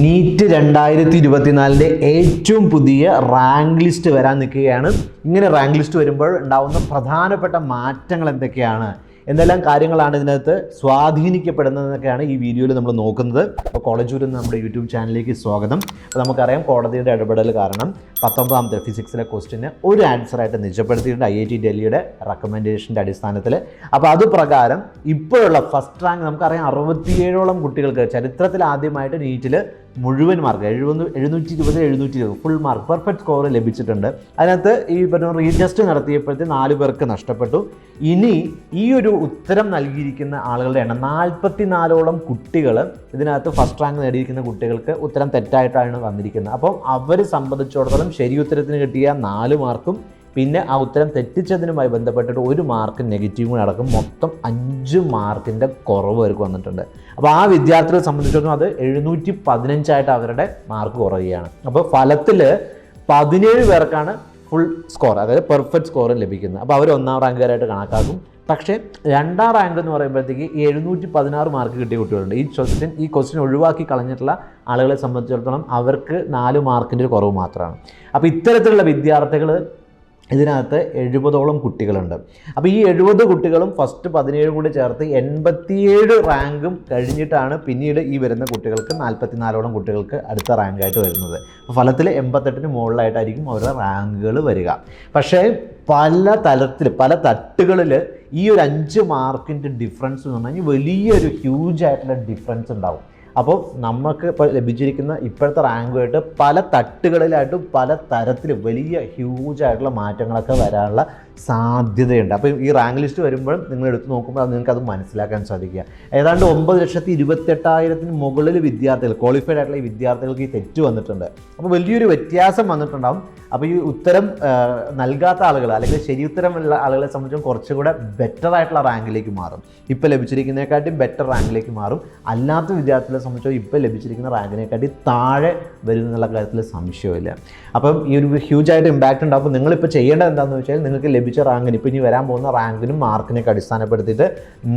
NEET രണ്ടായിരത്തി ഇരുപത്തിനാലിന്റെ ഏറ്റവും പുതിയ റാങ്ക് ലിസ്റ്റ് വരാൻ നിൽക്കുകയാണ്. ഇങ്ങനെ റാങ്ക് ലിസ്റ്റ് വരുമ്പോൾ ഉണ്ടാവുന്ന പ്രധാനപ്പെട്ട മാറ്റങ്ങൾ എന്തൊക്കെയാണ്? എന്തെല്ലാം കാര്യങ്ങളാണ് ഇതിനകത്ത് സ്വാധീനിക്കപ്പെടുന്നതെന്നൊക്കെയാണ് ഈ വീഡിയോയിൽ നമ്മൾ നോക്കുന്നത്. അപ്പോൾ കോളേജ് നിന്ന് നമ്മുടെ യൂട്യൂബ് ചാനലിലേക്ക് സ്വാഗതം. അപ്പോൾ നമുക്കറിയാം കോടതിയുടെ ഇടപെടൽ കാരണം പത്തൊമ്പതാമത്തെ ഫിസിക്സിലെ ക്വസ്റ്റിന് ഒരു ആൻസറായിട്ട് നിജപ്പെടുത്തിയിട്ടുണ്ട് ഐ ഐ ടി ഡൽഹിയുടെ റെക്കമെൻഡേഷന്റെ അടിസ്ഥാനത്തിൽ. അപ്പോൾ അത് പ്രകാരം ഇപ്പോഴുള്ള ഫസ്റ്റ് റാങ്ക് നമുക്കറിയാം അറുപത്തിയേഴോളം കുട്ടികൾക്ക് ചരിത്രത്തിൽ ആദ്യമായിട്ട് നീറ്റിൽ മുഴുവൻ മാർക്ക് എഴുപത് എഴുന്നൂറ്റി ഇരുപത് എഴുന്നൂറ്റി ഇരുപത് ഫുൾ മാർക്ക് പെർഫെക്റ്റ് സ്കോർ ലഭിച്ചിട്ടുണ്ട്. അതിനകത്ത് ഈ പറഞ്ഞ റീജസ്റ്റ് നടത്തിയപ്പോഴത്തെ നാല് പേർക്ക് നഷ്ടപ്പെട്ടു. ഇനി ഈ ഒരു ഉത്തരം നൽകിയിരിക്കുന്ന ആളുകളുടെ എണ്ണം നാൽപ്പത്തി നാലോളം കുട്ടികൾ ഇതിനകത്ത് ഫസ്റ്റ് റാങ്ക് നേടിയിരിക്കുന്ന കുട്ടികൾക്ക് ഉത്തരം തെറ്റായിട്ടാണ് വന്നിരിക്കുന്നത്. അപ്പം അവരെ സംബന്ധിച്ചിടത്തോളം ശരി ഉത്തരത്തിന് കിട്ടിയ നാല് മാർക്കും പിന്നെ ആ ഉത്തരം തെറ്റിച്ചതിനുമായി ബന്ധപ്പെട്ടിട്ട് ഒരു മാർക്ക് നെഗറ്റീവ് കൂടി അടക്കം മൊത്തം അഞ്ച് മാർക്കിന്റെ കുറവ് അവർക്ക് വന്നിട്ടുണ്ട്. അപ്പോൾ ആ വിദ്യാർത്ഥികളെ സംബന്ധിച്ചിടത്തോളം അത് എഴുന്നൂറ്റി പതിനഞ്ചായിട്ട് അവരുടെ മാർക്ക് കുറയുകയാണ്. അപ്പോൾ ഫലത്തിൽ പതിനേഴ് പേർക്കാണ് ഫുൾ സ്കോർ അതായത് പെർഫെക്റ്റ് സ്കോർ ലഭിക്കുന്നത്. അപ്പോൾ അവർ ഒന്നാം റാങ്കുകാരായിട്ട് കണക്കാക്കും. പക്ഷേ രണ്ടാം റാങ്ക് എന്ന് പറയുമ്പോഴത്തേക്ക് എഴുന്നൂറ്റി പതിനാറ് മാർക്ക് കിട്ടിയ കുട്ടികളുണ്ട്. ഈ ക്വസ്റ്റ്യൻ ഈ ക്വസ്റ്റ്യൻ ഒഴിവാക്കി കളഞ്ഞിട്ടുള്ള ആളുകളെ സംബന്ധിച്ചിടത്തോളം അവർക്ക് നാല് മാർക്കിന്റെ ഒരു കുറവ് മാത്രമാണ്. അപ്പോൾ ഇത്തരത്തിലുള്ള വിദ്യാർത്ഥികൾ ഇതിനകത്ത് എഴുപതോളം കുട്ടികളുണ്ട്. അപ്പോൾ ഈ എഴുപത് കുട്ടികളും ഫസ്റ്റ് പതിനേഴ് കൂടി ചേർത്ത് എൺപത്തിയേഴ് റാങ്കും കഴിഞ്ഞിട്ടാണ് പിന്നീട് ഈ വരുന്ന കുട്ടികൾക്ക് നാൽപ്പത്തിനാലോളം കുട്ടികൾക്ക് അടുത്ത റാങ്കായിട്ട് വരുന്നത്. ഫലത്തിൽ എൺപത്തെട്ടിന് മുകളിലായിട്ടായിരിക്കും അവരുടെ റാങ്കുകൾ വരിക. പക്ഷേ പല തലത്തിൽ പല തട്ടുകളിൽ ഈ ഒരു അഞ്ച് മാർക്കിന്റെ ഡിഫറൻസ് എന്ന് പറഞ്ഞു കഴിഞ്ഞാൽ വലിയൊരു ഹ്യൂജ് ആയിട്ടുള്ള ഡിഫറൻസ് ഉണ്ടാവും. അപ്പോൾ നമുക്ക് ഇപ്പോൾ ലഭിച്ചിരിക്കുന്ന ഇപ്പോഴത്തെ റാങ്കുമായിട്ട് പല തട്ടുകളിലായിട്ടും പല തരത്തിൽ വലിയ ഹ്യൂജ് ആയിട്ടുള്ള മാറ്റങ്ങളൊക്കെ വരാനുള്ള സാധ്യതയുണ്ട്. അപ്പോൾ ഈ റാങ്ക് ലിസ്റ്റ് വരുമ്പോഴും നിങ്ങൾ എടുത്തു നോക്കുമ്പോൾ അത് നിങ്ങൾക്ക് അത് മനസ്സിലാക്കാൻ സാധിക്കുക. ഏതാണ്ട് ഒമ്പത് ലക്ഷത്തി ഇരുപത്തെട്ടായിരത്തിന് മുകളിൽ വിദ്യാർത്ഥികൾ ക്വാളിഫൈഡ് ആയിട്ടുള്ള ഈ വിദ്യാർത്ഥികൾക്ക് ഈ തെറ്റ് വന്നിട്ടുണ്ട്. അപ്പോൾ വലിയൊരു വ്യത്യാസം വന്നിട്ടുണ്ടാകും അപ്പോൾ ഈ ഉത്തരം നൽകാത്ത ആളുകൾ അല്ലെങ്കിൽ ശരി ഉത്തരമുള്ള ആളുകളെ സംബന്ധിച്ചും കുറച്ചുകൂടെ ബെറ്റർ ആയിട്ടുള്ള റാങ്കിലേക്ക് മാറും. ഇപ്പോൾ ലഭിച്ചിരിക്കുന്നതിനെക്കാട്ടും ബെറ്റർ റാങ്കിലേക്ക് മാറും. അല്ലാത്ത വിദ്യാർത്ഥികളെ സംബന്ധിച്ചോ ഇപ്പോൾ ലഭിച്ചിരിക്കുന്ന റാങ്കിനെക്കാട്ടി താഴെ വരും എന്നുള്ള കാര്യത്തിൽ സംശയമില്ല അപ്പം ഈ ഒരു ഹ്യൂജ് ആയിട്ട് ഇമ്പാക്റ്റ് ഉണ്ടാകും അപ്പോൾ നിങ്ങളിപ്പോൾ ചെയ്യേണ്ടത് എന്താണെന്ന് വെച്ചാൽ നിങ്ങൾക്ക് ലഭിച്ച റാങ്കിന് ഇപ്പോൾ ഇനി വരാൻ പോകുന്ന റാങ്കിനും മാർക്കിനെയൊക്കെ അടിസ്ഥാനപ്പെടുത്തിയിട്ട്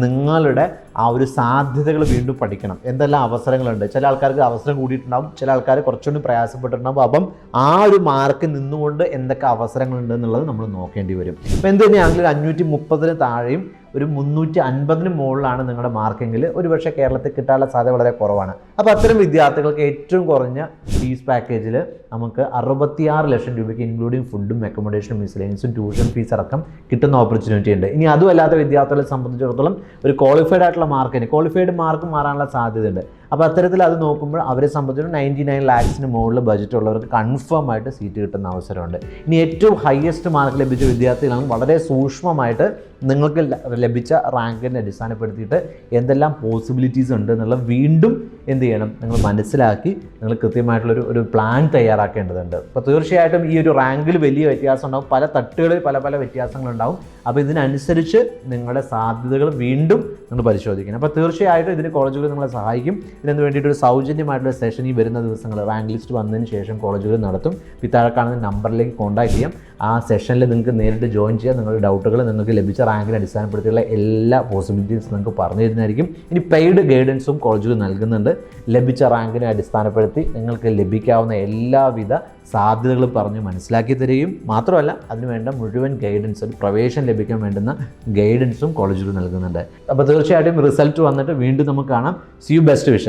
നിങ്ങളുടെ ആ ഒരു സാധ്യതകൾ വീണ്ടും പഠിക്കണം. എന്തെല്ലാം അവസരങ്ങളുണ്ട്? ചില ആൾക്കാർക്ക് അവസരം കൂടിയിട്ടുണ്ടാകും ചില ആൾക്കാർ കുറച്ചുകൂടി പ്രയാസപ്പെട്ടിട്ടുണ്ടാകും അപ്പം ആ ഒരു മാർക്ക് നിന്നുകൊണ്ട് എന്തൊക്കെ അവസരങ്ങളുണ്ട് എന്നുള്ളത് നമ്മൾ നോക്കേണ്ടി വരും. അപ്പോൾ എന്ത് തന്നെയാണെങ്കിലും അഞ്ഞൂറ്റി മുപ്പതിന് താഴെയും ഒരു മുന്നൂറ്റി അൻപതിന് മുകളിലാണ് നിങ്ങളുടെ മാർക്കെങ്കിൽ ഒരുപക്ഷെ കേരളത്തിൽ കിട്ടാനുള്ള സാധ്യത വളരെ കുറവാണ്. അപ്പോൾ അത്തരം വിദ്യാർത്ഥികൾക്ക് ഏറ്റവും കുറഞ്ഞ ഫീസ് പാക്കേജിൽ നമുക്ക് അറുപത്തിയാറ് ലക്ഷം രൂപയ്ക്ക് ഇൻക്ലൂഡിങ് ഫുഡും അക്കോമഡേഷനും മിസ്ലൈൻസും ട്യൂഷൻ ഫീസ് അടക്കം കിട്ടുന്ന ഓപ്പർച്യൂണിറ്റി ഉണ്ട്. ഇനി അതുമല്ലാത്ത വിദ്യാർത്ഥികളെ സംബന്ധിച്ചിടത്തോളം ഒരു ക്വാളിഫൈഡ് ആയിട്ടുള്ള മാർക്കിന് ക്വാളിഫൈഡ് മാർക്ക് മാറാനുള്ള സാധ്യതയുണ്ട്. അപ്പോൾ അത്തരത്തിൽ അത് നോക്കുമ്പോൾ അവരെ സംബന്ധിച്ചിടത്തോളം നയന്റി നയൻ ലാക്സിന് മുകളിൽ ബജറ്റ് ഉള്ളവർക്ക് കൺഫേം ആയിട്ട് സീറ്റ് കിട്ടുന്ന അവസരമുണ്ട്. ഇനി ഏറ്റവും ഹയസ്റ്റ് മാർക്ക് ലഭിച്ച വിദ്യാർത്ഥികളാണ് വളരെ സൂക്ഷ്മമായിട്ട് നിങ്ങൾക്ക് ലഭിച്ച റാങ്കിനെ അടിസ്ഥാനപ്പെടുത്തിയിട്ട് എന്തെല്ലാം പോസിബിലിറ്റീസ് ഉണ്ട് എന്നുള്ള വീണ്ടും എന്ത് ചെയ്യണം നിങ്ങൾ മനസ്സിലാക്കി നിങ്ങൾ കൃത്യമായിട്ടുള്ളൊരു ഒരു പ്ലാൻ തയ്യാറാക്കേണ്ടതുണ്ട്. അപ്പോൾ തീർച്ചയായിട്ടും ഈ ഒരു റാങ്കിൽ വലിയ വ്യത്യാസം ഉണ്ടാവും. പല തട്ടുകളിൽ പല പല വ്യത്യാസങ്ങളുണ്ടാവും അപ്പോൾ ഇതിനനുസരിച്ച് നിങ്ങളുടെ സാധ്യതകൾ വീണ്ടും നിങ്ങൾ പരിശോധിക്കണം. അപ്പോൾ തീർച്ചയായിട്ടും ഇതിന് കോളേജുകൾ നിങ്ങളെ സഹായിക്കും. ഇതിന് വേണ്ടിയിട്ട് ഒരു സൗജന്യമായിട്ടുള്ള സെഷൻ ഈ വരുന്ന ദിവസങ്ങൾ റാങ്ക് ലിസ്റ്റ് വന്നതിന് ശേഷം കോളേജുകൾ നടത്തും. പിത്താഴെ താഴെ കാണുന്ന നമ്പറിലേക്ക് കോൺടാക്ട് ചെയ്യാം. ആ സെഷനിൽ നിങ്ങൾക്ക് നേരിട്ട് ജോയിൻ ചെയ്യാം. നിങ്ങളുടെ ഡൗട്ടുകൾ നിങ്ങൾക്ക് ലഭിച്ച റാങ്കിനെ അടിസ്ഥാനപ്പെടുത്തിയുള്ള എല്ലാ പോസിബിലിറ്റീസ് നിങ്ങൾക്ക് പറഞ്ഞു തരുന്നതായിരിക്കും. ഇനി പെയ്ഡ് ഗൈഡൻസും കോളേജുകൾ നൽകുന്നുണ്ട്. ലഭിച്ച റാങ്കിനെ അടിസ്ഥാനപ്പെടുത്തി നിങ്ങൾക്ക് ലഭിക്കാവുന്ന എല്ലാവിധ സാധ്യതകളും പറഞ്ഞ് മനസ്സിലാക്കി തരികയും മാത്രമല്ല അതിനുവേണ്ട മുഴുവൻ ഗൈഡൻസ് ഒരു പ്രവേശനം ലഭിക്കാൻ വേണ്ടുന്ന ഗൈഡൻസും കോളേജുകൾ നൽകുന്നുണ്ട്. അപ്പോൾ തീർച്ചയായിട്ടും റിസൾട്ട് വന്നിട്ട് വീണ്ടും നമുക്ക് കാണാം. C you best wishes